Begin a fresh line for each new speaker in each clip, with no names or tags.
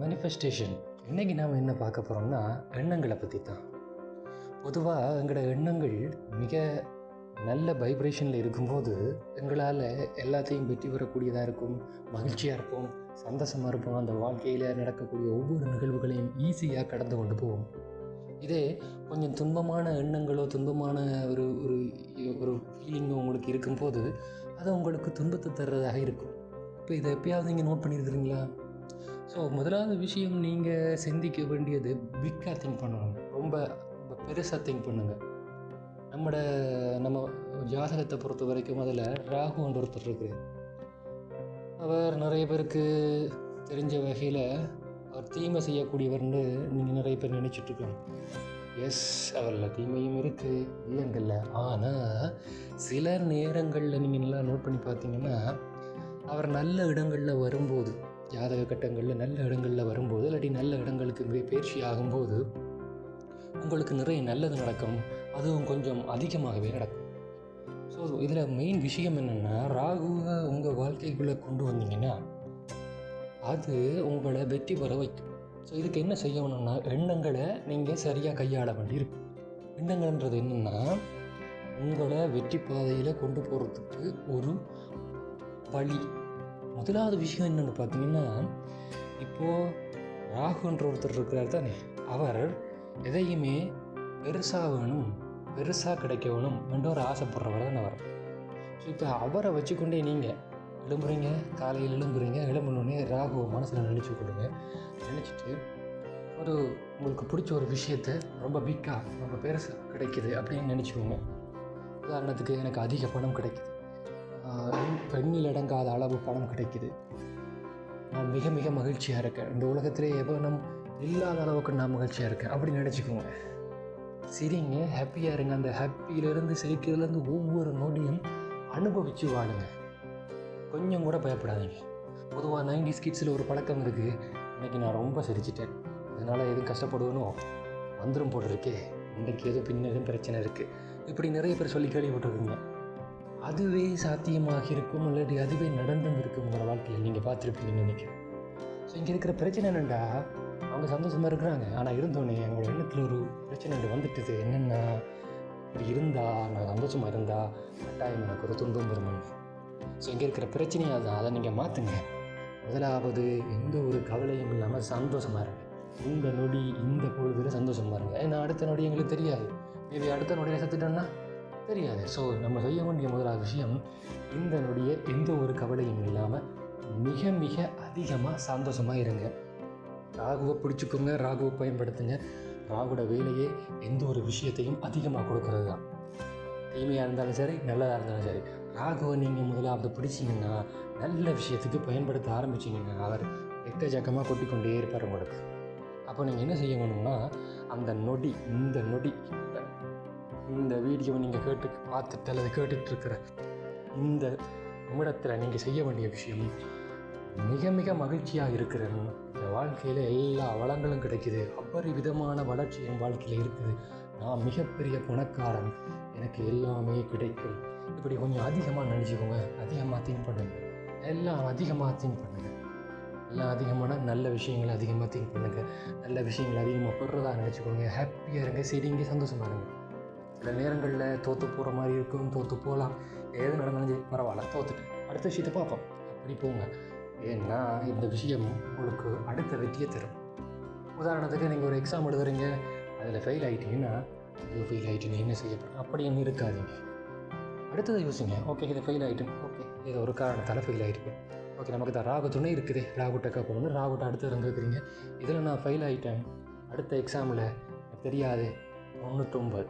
Manifestation இன்னைக்கு நாம் என்ன பார்க்க போகிறோம்னா எண்ணங்களை பற்றி தான் பொதுவாக எங்களோட எண்ணங்கள் மிக நல்ல வைப்ரேஷனில் இருக்கும்போது எங்களால் எல்லாத்தையும் வெற்றி பெறக்கூடியதாக இருக்கும் மகிழ்ச்சியாக இருப்போம் சந்தோஷமாக இருப்போம் அந்த வாழ்க்கையில் நடக்கக்கூடிய ஒவ்வொரு நிகழ்வுகளையும் ஈஸியாக கடந்து கொண்டு போவோம். இதே கொஞ்சம் துன்பமான எண்ணங்களோ துன்பமான ஒரு ஒரு ஒரு ஃபீலிங்கோ உங்களுக்கு இருக்கும்போது அது உங்களுக்கு துன்பத்தை தர்றதாக இருக்கும். இப்போ இதை எப்பயாவது நீங்கள் நோட் பண்ணியிருக்கிறீங்களா ஸோ முதலாவது விஷயம் நீங்கள் சிந்திக்க வேண்டியது பிக்காக திங்க் பண்ணணும். ரொம்ப ரொம்ப பெருசாக திங்க் பண்ணுங்கள் நம்மட நம்ம ஜாதகத்தை பொறுத்த வரைக்கும் அதில் ராகுன்ற ஒருத்தர் இருக்கிறார். அவர் நிறைய பேருக்கு தெரிஞ்ச வகையில் அவர் தீமை செய்யக்கூடியவர்னு நீங்கள் நிறைய பேர் நினச்சிட்டு எஸ் அவரில் தீமையும் இருக்குது இல்லைங்கல்ல ஆனால் சில நேரங்களில் நீங்கள் நல்லா நோட் பண்ணி பார்த்தீங்கன்னா அவர் நல்ல இடங்களில் வரும்போது ஜாதக கட்டங்களில் நல்ல இடங்களில் வரும்போது இல்லாட்டி நல்ல இடங்களுக்கு பயிற்சி ஆகும்போது உங்களுக்கு நிறைய நல்லது நடக்கும். அதுவும் கொஞ்சம் அதிகமாகவே நடக்கும். ஸோ இதில் மெயின் விஷயம் என்னென்னா ராகுவை உங்கள் வாழ்க்கைக்குள்ளே கொண்டு வந்தீங்கன்னா அது உங்களை வெற்றி பெற வைக்கும். ஸோ இதுக்கு என்ன செய்யணும்னா எண்ணங்களை நீங்கள் சரியாக கையாள வேண்டியிருக்கும். எண்ணங்கள்ன்றது என்னென்னா உங்களை வெற்றி பாதையில் கொண்டு போகிறதுக்கு ஒரு வழி. முதலாவது விஷயம் என்னென்னு பார்த்தீங்கன்னா இப்போது ராகுன்ற ஒருத்தர் இருக்கிறார் தானே. அவர் எதையுமே பெருசாக வேணும் பெருசாக கிடைக்க வேணும் என்ற ஒரு ஆசைப்படுறவர் தான் அவர். ஸோ இப்போ அவரை வச்சுக்கொண்டே நீங்கள் எழும்புறீங்க காலையில் எழும்புறீங்க எழும்புனோடனே ராகுவை மனசில் நினச்சி கொடுங்க நினச்சிட்டு ஒரு உங்களுக்கு பிடிச்ச ஒரு விஷயத்தை ரொம்ப வீக்காக ரொம்ப பெருசாக கிடைக்குது அப்படின்னு நினச்சிக்கோங்க. உதாரணத்துக்கு எனக்கு அதிக பணம் கிடைக்குது. பெண்ணில் அடங்காத அளவு பணம் கிடைக்குது. நான் மிக மிக மகிழ்ச்சியாக இருக்கேன். இந்த உலகத்திலே நம் இல்லாத அளவுக்கு நான் மகிழ்ச்சியாக இருக்கேன். அப்படி நினச்சிக்கோங்க. சிரிங்க ஹாப்பியாக இருங்க. அந்த ஹாப்பியிலேருந்து சிரிக்கிறதுலேருந்து ஒவ்வொரு நொடியும் அனுபவித்து வாழுங்க. கொஞ்சம் கூட பயப்படாதீங்க. பொதுவாக நைன்டி கிட்ஸில் ஒரு பழக்கம் இருக்குது இன்னைக்கு நான் ரொம்ப சிரிச்சிட்டேன். அதனால் எதுவும் கஷ்டப்படுவேனோ வந்துடும் போட்டிருக்கே. இன்றைக்கி ஏதோ பின்ன எதுவும் பிரச்சனை இருக்குது இப்படி நிறைய பேர் சொல்லி கேள்விப்பட்டிருக்கீங்க. அதுவே சாத்தியமாக இருக்கும் இல்லாட்டி அதுவே நடந்தும் இருக்கும் உங்களோட வாழ்க்கையில் நீங்கள் பார்த்துருப்பீங்கன்னு நினைக்கிறேன். ஸோ இங்கே இருக்கிற பிரச்சனை என்னென்னா அவங்க சந்தோஷமாக இருக்கிறாங்க. ஆனால் இருந்தோடனே அவங்களோட எண்ணத்தில் ஒரு பிரச்சனை ஒன்று வந்துட்டுது. என்னென்னா இப்படி இருந்தா நான் சந்தோஷமாக இருந்தா கட்டாயம் எனக்கு ஒரு துன்பம் வருமானு. ஸோ இங்கே இருக்கிற பிரச்சனையாக தான் அதை நீங்கள் மாற்றுங்க முதலாவது எந்த ஒரு கவலையும் இல்லாமல் சந்தோஷமாக இருங்க. இந்த நொடி இந்த பொழுதுல சந்தோஷமாக இருங்க. ஏன்னா அடுத்த நொடி எங்களுக்கு தெரியாது. மேபி அடுத்த நொடியில் செத்துட்டோன்னா தெரியாது. ஸோ நம்ம செய்ய வேண்டிய முதலாவது விஷயம் இந்த நொடியை எந்த ஒரு கவலையும் இல்லாமல் மிக மிக அதிகமாக சந்தோஷமாக இருங்க. ராகுவை பிடிச்சிக்கோங்க ராகுவை பயன்படுத்துங்க. ராகுவோட வேலையே எந்த ஒரு விஷயத்தையும் அதிகமாக கொடுக்கறது தான். தீமையாக இருந்தாலும் சரி நல்லதாக இருந்தாலும் சரி ராகுவை நீங்கள் முதலாவது பிடிச்சிங்கன்னா நல்ல விஷயத்துக்கு பயன்படுத்த ஆரம்பிச்சிங்கன்னா அவர் எக்கச்சக்கமாக கொட்டிக்கொண்டே இருப்பார் உங்களுக்கு. அப்போ நீங்கள் என்ன செய்ய வேணும்னா அந்த நொடி இந்த நொடி இந்த வீடியோவை நீங்கள் கேட்டு பார்த்துட்டு அல்லது கேட்டுட்டு இருக்கிற இந்த நிமிடத்தில் நீங்கள் செய்ய வேண்டிய விஷயம் மிக மிக மகிழ்ச்சியாக இருக்கிறேன் என் வாழ்க்கையில் எல்லா வளங்களும் கிடைக்குது. விதமான வளர்ச்சி என் வாழ்க்கையில் இருக்குது. நான் மிகப்பெரிய பணக்காரன். எனக்கு எல்லாமே கிடைக்கும். இப்படி கொஞ்சம் அதிகமாக நினச்சிக்கோங்க. அதிகமாக திங்க் பண்ணுங்கள் எல்லாம் அதிகமாக திங்க் பண்ணுங்கள் எல்லாம் அதிகமான நல்ல விஷயங்களை அதிகமாக திங்க் பண்ணுங்கள் நல்ல விஷயங்களை அதிகமாக பெறுறதா நினச்சிக்கோங்க. ஹாப்பியாக இருங்க. சரிங்க சந்தோஷமாக இருங்க. சில நேரங்களில் தோற்று போகிற மாதிரி இருக்கும் தோற்று போகலாம் எது நடந்தாலும் சரி பரவாயில்ல தோத்துட்டேன் அடுத்த விஷயத்தை பார்ப்போம். அப்படி போங்க. ஏன்னா இந்த விஷயம் உங்களுக்கு அடுத்த வெற்றியை தரும். உதாரணத்துக்கு நீங்கள் ஒரு எக்ஸாம் எழுதுறீங்க. அதில் ஃபெயில் ஆகிட்டீங்கன்னா ஐயோ ஃபெயில் ஆகிட்டு என்ன செய்யப்படும் அப்படின்னு இருக்காதீங்க. அடுத்ததை யோசிங்க. ஓகே இதை ஃபெயில் ஆகிட்டேன் ஓகே இது ஒரு காரணத்தால் ஃபெயில் ஆகிருக்கு ஓகே நமக்கு தான் ராகு துணை இருக்குது. ராகுட்ட போகணும் ராகுட்டை அடுத்து இருந்துருக்கிறீங்க இதில் நான் ஃபெயில் ஆகிட்டேன் அடுத்த எக்ஸாமில் எனக்கு தெரியாது. தொண்ணூற்றொம்பது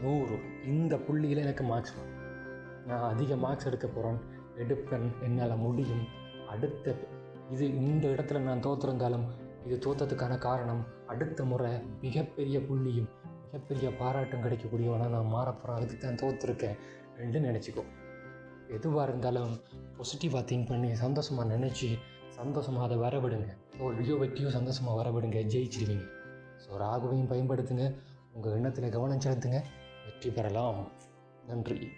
நூறு. இந்த புள்ளியில் எனக்கு மார்க்ஸ் நான் அதிக மார்க்ஸ் எடுக்க போகிறேன் எடுப்பேன். என்னால் முடியும். அடுத்த இது இந்த இடத்துல நான் தோற்றிருந்தாலும் இது தோற்றத்துக்கான காரணம் அடுத்த முறை மிகப்பெரிய புள்ளியும் மிகப்பெரிய பாராட்டும் கிடைக்கக்கூடியவனா நான் மாறப்போகிறேன் அதுக்கு தான் தோற்றுருக்கேன் ரெண்டு நினச்சிக்கோ. எதுவாக இருந்தாலும் பாசிட்டிவாக திங்க் பண்ணி சந்தோஷமாக நினச்சி சந்தோஷமாக அதை வரவிடுங்க. தோல்வியோ வெற்றியோ சந்தோஷமாக வரவிடுங்க. ஜெயிச்சிருவீங்க ஸோ ராகுவையும் பயன்படுத்துங்க. உங்கள் எண்ணத்தில் கவனம் செலுத்துங்க. வெற்றி பெறலாம். நன்றி.